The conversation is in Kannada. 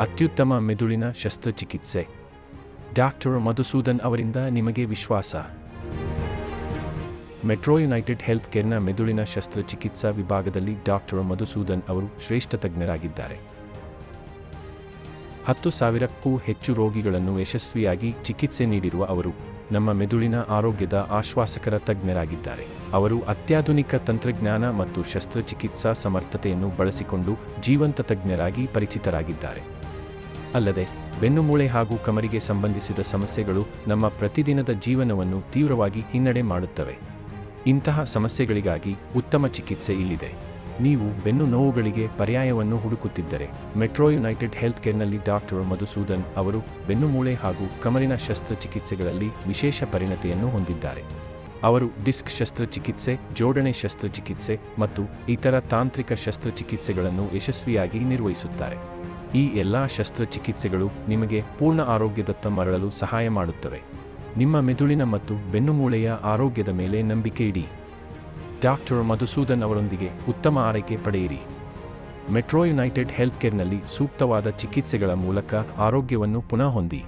ಅತ್ಯುತ್ತಮ ಮೆದುಳಿನ ಶಸ್ತ್ರಚಿಕಿತ್ಸೆ. ಡಾಕ್ಟರ್ ಮಧುಸೂದನ್ ಅವರಿಂದ ನಿಮಗೆ ವಿಶ್ವಾಸ. ಮೆಟ್ರೋ ಯುನೈಟೆಡ್ ಹೆಲ್ತ್ ಕೇರ್ನ ಮೆದುಳಿನ ಶಸ್ತ್ರಚಿಕಿತ್ಸಾ ವಿಭಾಗದಲ್ಲಿ ಡಾಕ್ಟರ್ ಮಧುಸೂದನ್ ಅವರು ಶ್ರೇಷ್ಠ ತಜ್ಞರಾಗಿದ್ದಾರೆ. ಹತ್ತು ಸಾವಿರಕ್ಕೂ ಹೆಚ್ಚು ರೋಗಿಗಳನ್ನು ಯಶಸ್ವಿಯಾಗಿ ಚಿಕಿತ್ಸೆ ನೀಡಿರುವ ಅವರು ನಮ್ಮ ಮೆದುಳಿನ ಆರೋಗ್ಯದ ಆಶ್ವಾಸಕರ ತಜ್ಞರಾಗಿದ್ದಾರೆ. ಅವರು ಅತ್ಯಾಧುನಿಕ ತಂತ್ರಜ್ಞಾನ ಮತ್ತು ಶಸ್ತ್ರಚಿಕಿತ್ಸಾ ಸಮರ್ಥತೆಯನ್ನು ಬಳಸಿಕೊಂಡು ಜೀವಂತ ತಜ್ಞರಾಗಿ ಪರಿಚಿತರಾಗಿದ್ದಾರೆ. ಅಲ್ಲದೆ ಬೆನ್ನುಮೂಳೆ ಹಾಗೂ ಕಮರಿಗೆ ಸಂಬಂಧಿಸಿದ ಸಮಸ್ಯೆಗಳು ನಮ್ಮ ಪ್ರತಿದಿನದ ಜೀವನವನ್ನು ತೀವ್ರವಾಗಿ ಹಿನ್ನಡೆ ಮಾಡುತ್ತವೆ. ಇಂತಹ ಸಮಸ್ಯೆಗಳಿಗಾಗಿ ಉತ್ತಮ ಚಿಕಿತ್ಸೆ ಇಲ್ಲಿದೆ. ನೀವು ಬೆನ್ನು ನೋವುಗಳಿಗೆ ಪರ್ಯಾಯವನ್ನು ಹುಡುಕುತ್ತಿದ್ದರೆ ಮೆಟ್ರೋ ಯುನೈಟೆಡ್ ಹೆಲ್ತ್ ಕೇರ್ನಲ್ಲಿ ಡಾಕ್ಟರ್ ಮಧುಸೂದನ್ ಅವರು ಬೆನ್ನುಮೂಳೆ ಹಾಗೂ ಕಮರಿನ ಶಸ್ತ್ರಚಿಕಿತ್ಸೆಗಳಲ್ಲಿ ವಿಶೇಷ ಪರಿಣತಿಯನ್ನು ಹೊಂದಿದ್ದಾರೆ. ಅವರು ಡಿಸ್ಕ್ ಶಸ್ತ್ರಚಿಕಿತ್ಸೆ, ಜೋಡಣೆ ಶಸ್ತ್ರಚಿಕಿತ್ಸೆ ಮತ್ತು ಇತರ ತಾಂತ್ರಿಕ ಶಸ್ತ್ರಚಿಕಿತ್ಸೆಗಳನ್ನು ಯಶಸ್ವಿಯಾಗಿ ನಿರ್ವಹಿಸುತ್ತಾರೆ. ಈ ಎಲ್ಲ ಶಸ್ತ್ರಚಿಕಿತ್ಸೆಗಳು ನಿಮಗೆ ಪೂರ್ಣ ಆರೋಗ್ಯದತ್ತ ಮರಳಲು ಸಹಾಯ ಮಾಡುತ್ತವೆ. ನಿಮ್ಮ ಮೆದುಳಿನ ಮತ್ತು ಬೆನ್ನುಮೂಳೆಯ ಆರೋಗ್ಯದ ಮೇಲೆ ನಂಬಿಕೆ ಇಡಿ. ಡಾಕ್ಟರ್ ಮಧುಸೂದನ್ ಅವರೊಂದಿಗೆ ಉತ್ತಮ ಆರೈಕೆ ಪಡೆಯಿರಿ. ಮೆಟ್ರೋ ಯುನೈಟೆಡ್ ಹೆಲ್ತ್ ಕೇರ್ನಲ್ಲಿ ಸೂಕ್ತವಾದ ಚಿಕಿತ್ಸೆಗಳ ಮೂಲಕ ಆರೋಗ್ಯವನ್ನು ಪುನಃ ಹೊಂದಿ.